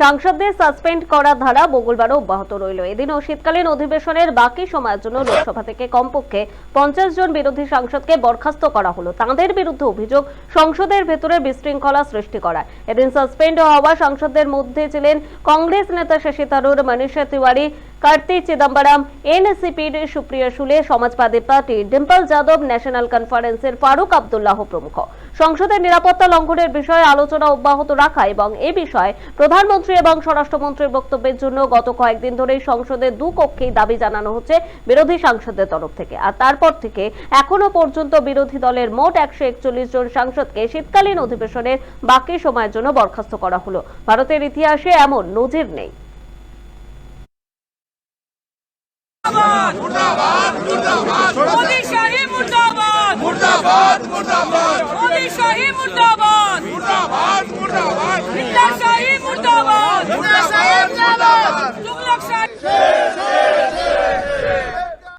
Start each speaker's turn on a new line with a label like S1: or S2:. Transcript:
S1: সাংসদদের suspend করার ধারা মঙ্গলবারও অব্যাহত রইল। এদিনও শীতকালীন অধিবেশনের বাকি সময়ের জন্য লোকসভা থেকে কমপক্ষে পঞ্চাশ জন বিরোধী সাংসদকে বরখাস্ত করা হলো। তাঁদের বিরুদ্ধে অভিযোগ সংসদের ভেতরে বিশৃঙ্খলা সৃষ্টি করা এদিন সাসপেন্ড হওয়া সাংসদদের মধ্যে ছিলেন কংগ্রেস নেতা শশী থারুর, মনীষা তিওয়ারি কার্তি চিদম্বরম এনসিপির সুপ্রিয়া সুলে, সমাজবাদী পার্টি, ডিম্পল যাদব, ন্যাশনাল কনফারেন্সের ফারুক আবদুল্লাহ প্রমুখ। সংসদের নিরাপত্তা লঙ্ঘনের বিষয়ে আলোচনা অব্যাহত রাখা এবং এ বিষয়ে প্রধানমন্ত্রী এবং স্বরাষ্ট্রমন্ত্রীর বক্তব্যের জন্য গত কয়েকদিন ধরেই সংসদের দু কক্ষেই দাবি জানানো হচ্ছে বিরোধী সাংসদদের তরফ থেকে। আর তারপর থেকে এখনও পর্যন্ত বিরোধী দলের মোট একশো একচল্লিশ জন সাংসদকে শীতকালীন অধিবেশনের বাকি সময়ের জন্য বরখাস্ত করা হলো। ভারতের ইতিহাসে এমন নজির নেই।
S2: ਮੁਰਦਾਬਾਦ। ਮੁਰਦਾਬਾਦ ਮੁਰਦਾਬਾਦ।
S3: ਮੋਦੀ ਸ਼ਾਹੀ
S2: ਮੁਰਦਾਬਾਦ। ਮੁਰਦਾਬਾਦ ਮੁਰਦਾਬਾਦ। ਮੋਦੀ ਸ਼ਾਹੀ ਮੁਰਦਾਬਾਦ।